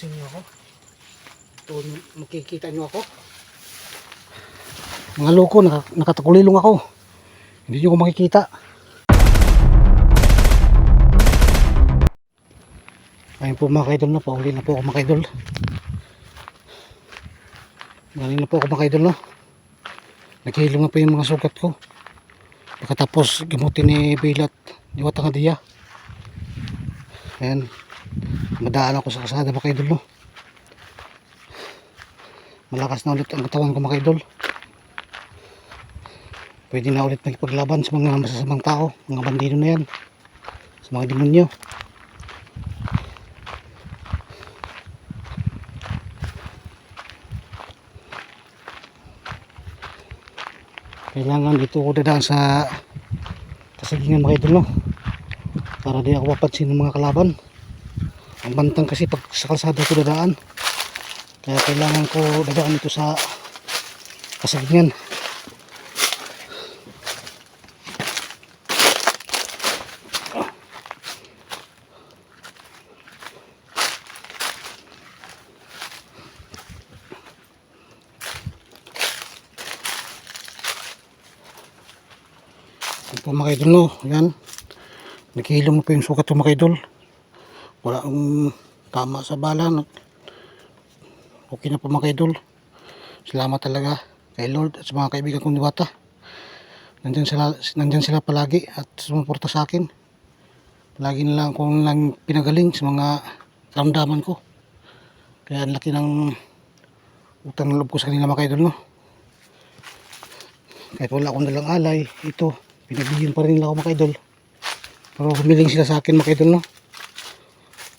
Ambusin niyo ako. Ito, makikita niyo ako. Mga loko, naka, nakatakulilong ako. Hindi niyo ko makikita. Ayun po mga kaidol na, pauli na po ako mga kaidol. Galing na po ako mga kaidol no. Naghihilong na po yung mga sugat ko. Pagkatapos gamutin ni Bilat, ni Watang Adiya. Ayan, madaan ako sa kasada mga kaidol no. Malakas na ulit ang katawan ko mga kaidol. Pwede na ulit magpaglaban sa mga masasamang tao, mga bandido na yan. Sa mga demonyo. kailangan dito ko dadaan sa kasagingan mga idol no para di ako mapansin ng mga kalaban ang bantang kasi pag sa kalsada ko dadaan kaya kailangan ko dadaan dito sa kasagingan Ito mga idol no, yan. Naghihilom na po yung sukat ko mga idol. Wala akong tama sa bala. Okay na po mga idol. Salamat talaga kay Lord at sa mga kaibigan kong diwata. Nandyan sila, nandyan sila palagi at sumuporta sa akin. Palagi nila akong lang pinagaling sa mga karamdaman ko. Kaya ang laki ng utang na loob ko sa kanila mga idol no. Kahit wala akong dalang alay, ito, pinagbigyan pa rin nila ako mga idol. Pero humiling sila sa akin mga idol, no?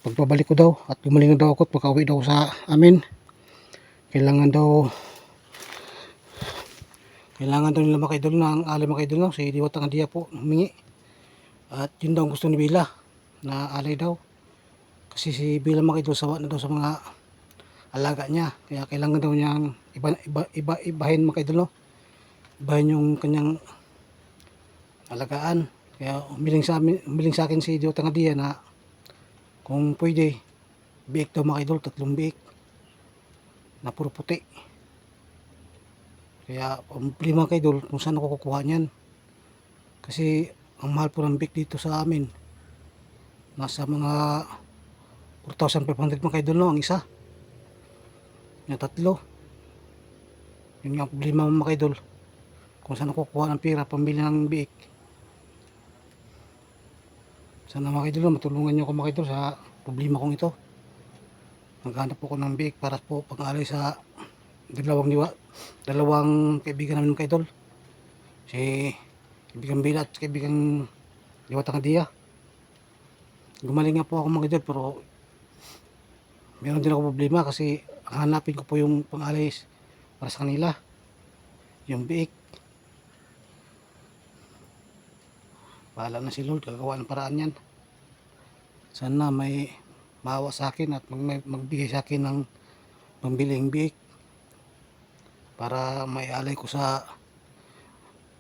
Pagpabalik ko daw at gumaling daw ako at makauwi daw sa amin. Kailangan daw kailangan daw nila mga idol na ang alay mga idol, no? Si Diwat ang Andiya po humingi. At yun daw ang gusto ni Bila na alay daw. Kasi si Bila mga idol sawa na daw sa mga alaga niya. Kaya kailangan daw niyang iba, iba, iba, ibahin mga idol, no? Ibahin yung kanyang alagaan. Kaya umiling sa, amin, umiling sa akin si Dio Tangadia na kung pwede, biik daw mga idol, tatlong biik na puro puti. Kaya problema mga idol kung saan ako kukuha niyan. Kasi ang mahal po ng biik dito sa amin. Nasa mga 4,500 mga idol no, ang isa. Yung tatlo. Yun ang problema mga idol kung saan ako kukuha ng pera pambili ng biik. Sana mga matulungan niyo ako mga sa problema kong ito. Maghanap po ko ng biik para po pang-alay sa dalawang diwa, dalawang kaibigan namin mga idol. Si kaibigan Bila at kaibigan Diwata Kadiya. Gumaling nga po ako mga idol pero meron din ako problema kasi hanapin ko po yung pang-alay para sa kanila. Yung biik. Bahala na si Lord, gagawa ng paraan yan. Sana may maawa sa akin at mag, magbigay sa akin ng pambiling biik para may alay ko sa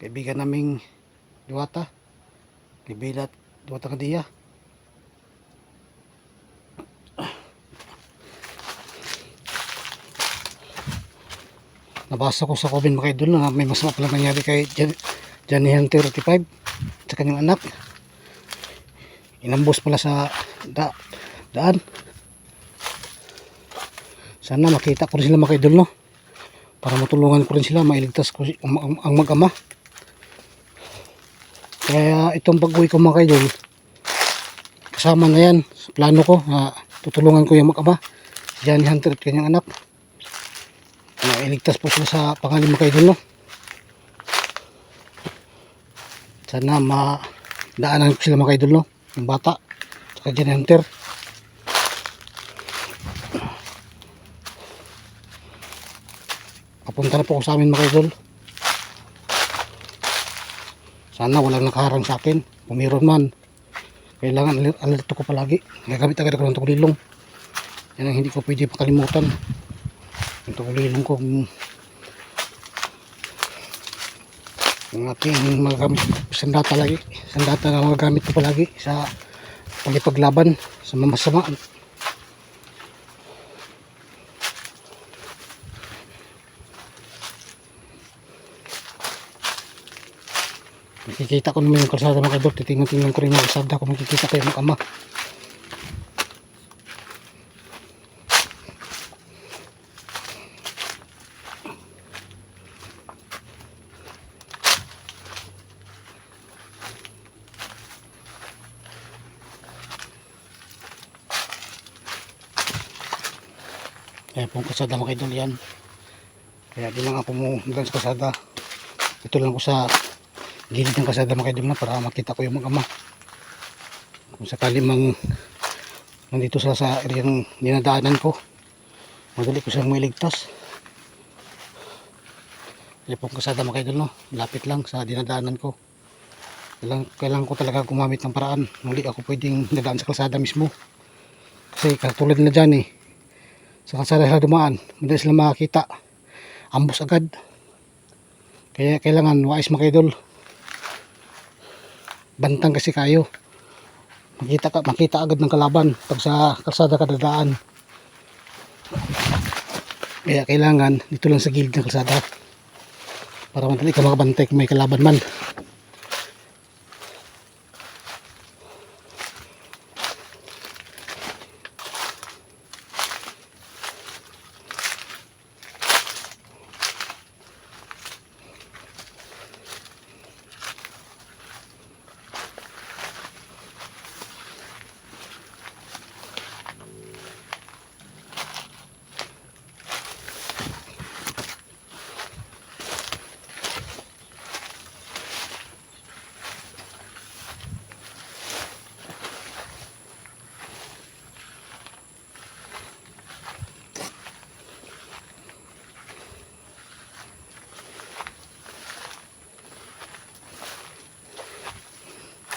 kaibigan naming Diwata, kay Bilat Diwata Kadiya. Nabasa ko sa comment mga idol na may masama pala nangyari kay Jan Janihan 35 sa kanyang anak. Inambos pala sa da, daan. Sana makita ko rin sila mga idol no? Para matulungan ko rin sila mailigtas ko ang, ang, mag-ama. Kaya itong pag-uwi ko mga idol kasama na yan sa plano ko na tutulungan ko yung mag-ama Johnny Hunter at kanyang anak. Na iligtas po sila sa pangalan mga idol no sana madaanan ko sila mga idol no? Yung bata saka Johnny Hunter. Papunta na po ako sa amin mga idol. Sana walang nakaharang sa akin. Kung meron man kailangan aler- alerto ko palagi. Gagamit agad ako ng tugulilong yan ang hindi ko pwede pakalimutan. Yung tugulilong ko yung aking mga gamit sandata lagi. Sandata na mga gamit ko palagi sa pagipaglaban sa mamasamaan makikita ko naman yung kalsada mga idol titingnan-tingnan ko rin yung kalsada kung makikita ko yung mga ama. Kaya pong kasada mga idol yan. Kaya di lang ako lang sa kasada. Ito lang ko sa gilid ng kasada mga idol na para makita ko yung mga ama. Kung sakali mang nandito sila sa area dinadaanan ko. Madali ko silang mailigtas. Kaya pong kasada mga idol no. Lapit lang sa dinadaanan ko. Kailangan, kailangan ko talaga gumamit ng paraan. Muli ako pwedeng dadaan sa kalsada mismo. Kasi katulad na dyan eh sa sila dumaan madali sila makakita. Ambos agad. Kaya kailangan wais mga idol bantang kasi kayo. Makita ka makita agad ng kalaban pag sa kalsada ka dadaan. Kaya kailangan dito lang sa gilid ng kalsada. Para madali ka makabantay kung may kalaban man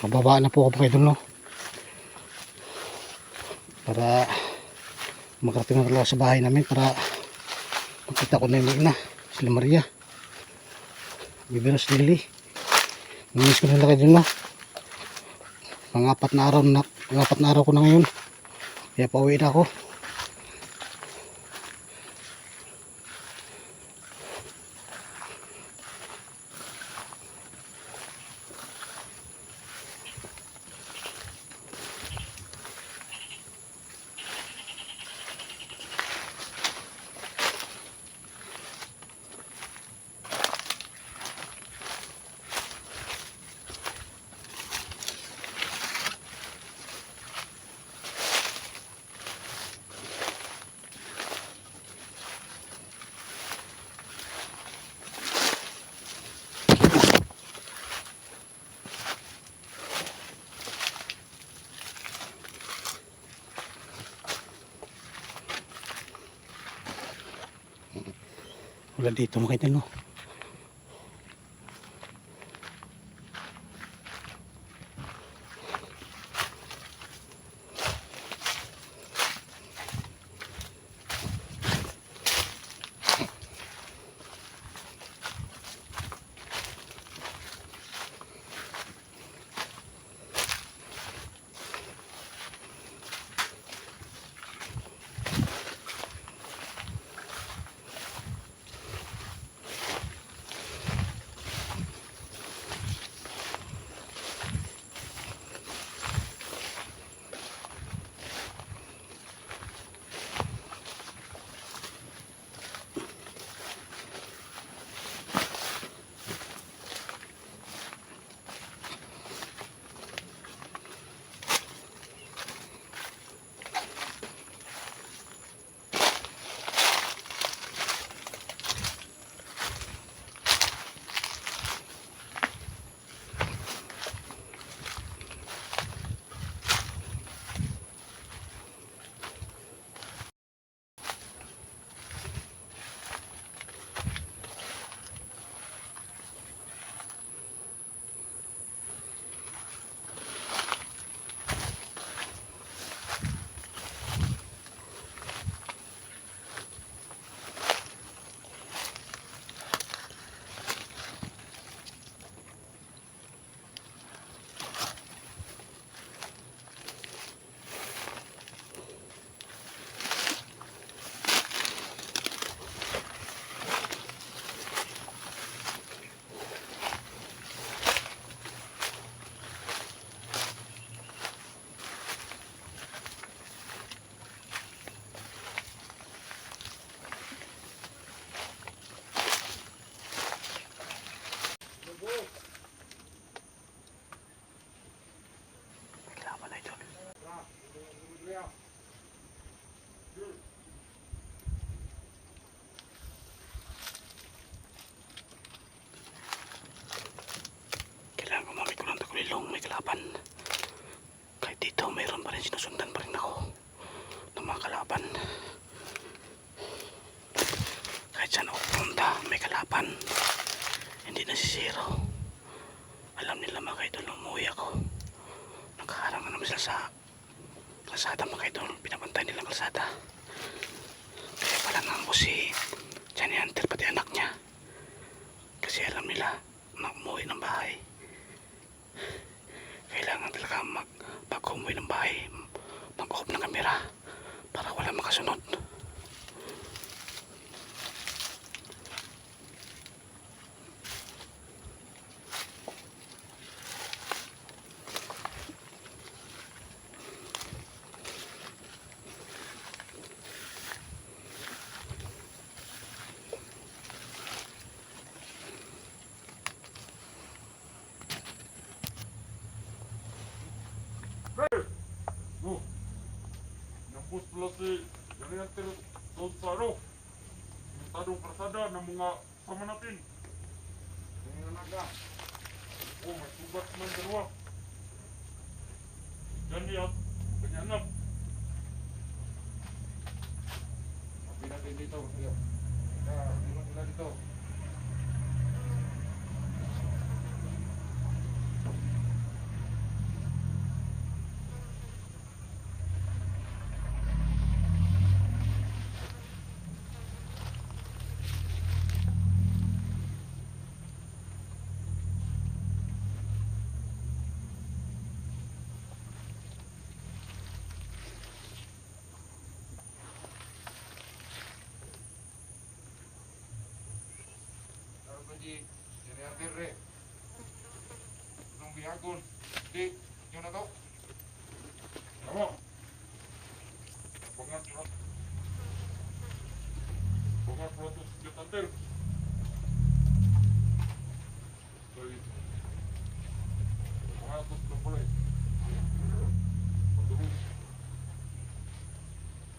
Mababa na po ako mga idol no. Para makarating na talaga sa bahay namin para makita ko na yung na sila Maria. Bibiros Lily. Namiss ko na lang kayo no. Pangapat na araw na pangapat na araw ko na ngayon. Kaya pauwi na ako. Wala dito mga idol নম্বরে জিনা সন্তান Nampus pala si Ganyan Tero doon sa ano? Limitadong prasada ng mga sama natin. Yung naga. Oh, may sugat man dalawa. Ganyan, ganyanap. Sabi natin dito, sige. Ah, iwan nila dito. Ano ba di? Ganyan Tero. Anong bihagon? Di, yun na to. Tama. Bangat surat. Bangat surat Ganyan Tero. Sorry. Bangat surat na pala eh. Pagtulong.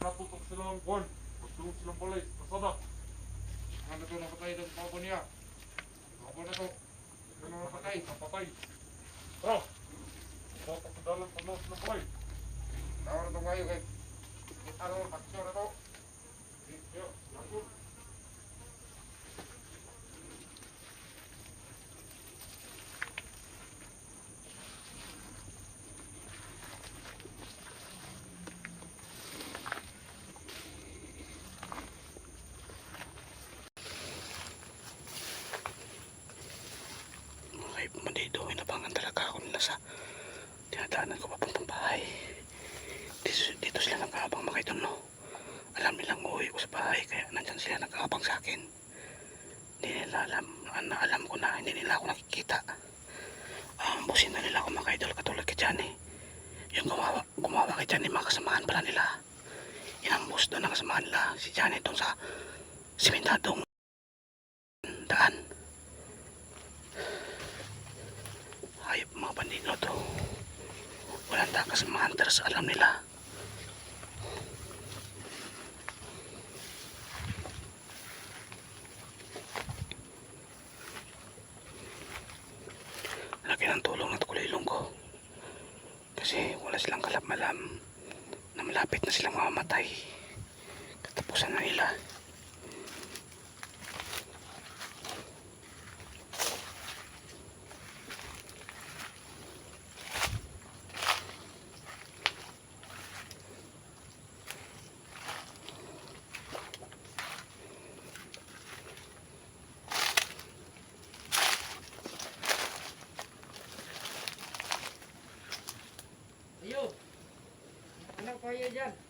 Natutok silang kuhan. Pagtulong silang pala eh. Kasada. Ano to napatay doon sa pabo niya? Pabo na to. Ano napatay? Napatay. Tara! Dapat sa dalang panos na pala eh. Tawar na to ngayon kay. Kita na paksyo na to. Yo, lagot. Okay, mandido, inabangan talaga ako nila sa dinadaanan ko papuntang bahay. Dito, dito sila nag-aabang mga idol, no? Alam nilang uuwi ko sa bahay, kaya nandyan sila nag-aabang sa akin. Hindi nila alam, na alam ko na hindi nila ako nakikita. Um, busin na nila ako mga idol, katulad kay Johnny. Yung gumawa, gumawa kay Johnny, mga kasamahan pala nila. Inambus doon ang kasamahan nila, si Johnny doon sa simentadong daan. Hayop mga bandino to. Walang takas mga hunters, alam nila. Laki ng tulong ng tukulilong ko. Kasi wala silang kalap-malam na malapit na silang mamamatay. Katapusan na nila. Ayo. Anak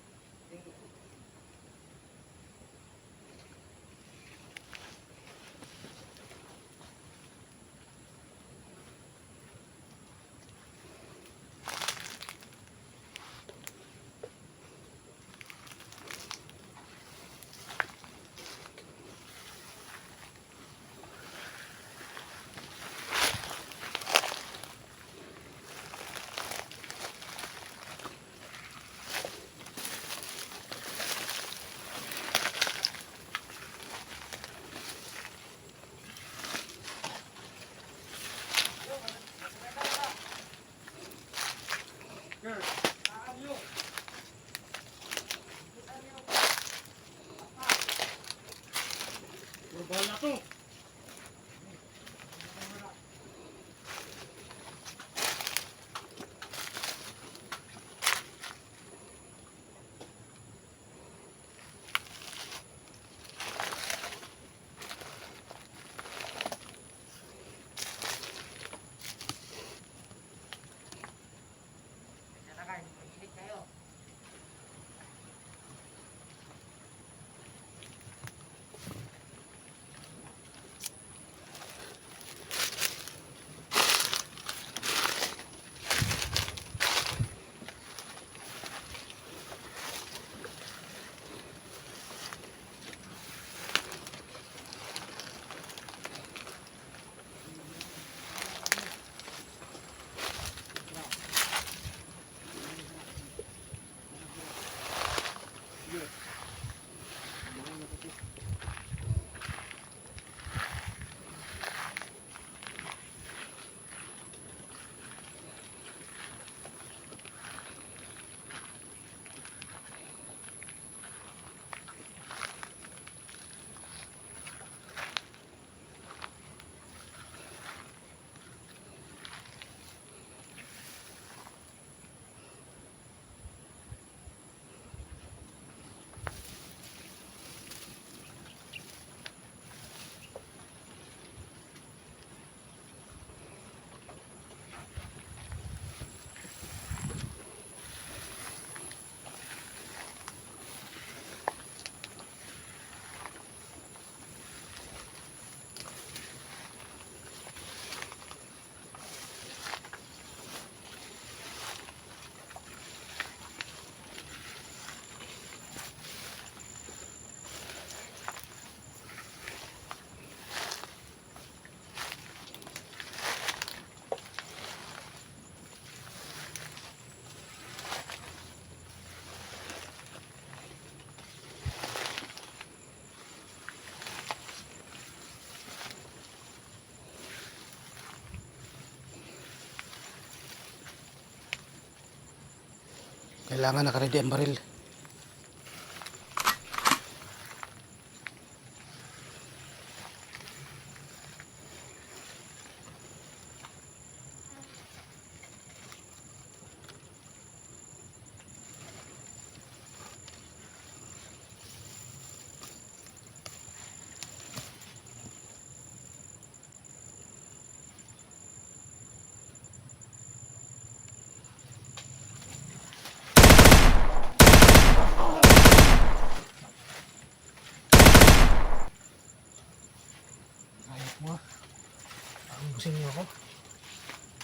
Kailangan nakaready ang baril.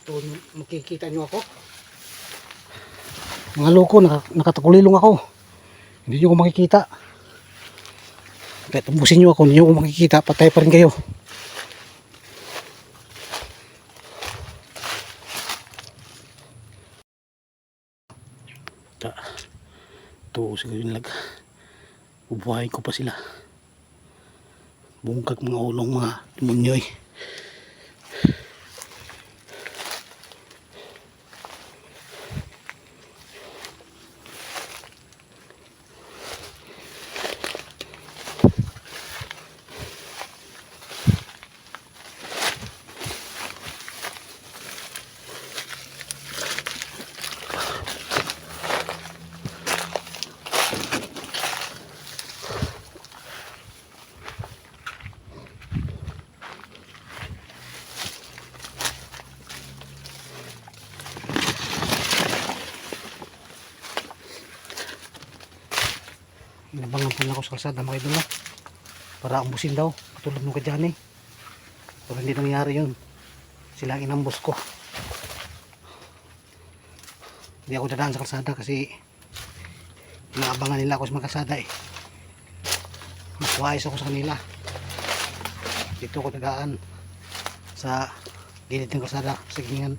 Ito, makikita niyo ako. Mga loko, naka, nakatakulilong ako. Hindi niyo ako makikita. Kahit umbusin niyo ako, hindi niyo ako makikita. Patay pa rin kayo. Ta. Ito siguro yung lag. Ko pa sila. Bungkag mga ulong mga demonyo eh. Inabangan pa niya ako sa kalsada mga idol na. Para umbusin daw. Katulad nung kadyan eh. Pero hindi nangyari yun. Sila ang inambos ko. Hindi ako dadaan sa kalsada kasi inaabangan nila ako sa mga kalsada eh. Mas ako sa kanila. Dito ako dadaan sa gilid ng kalsada sa gingan.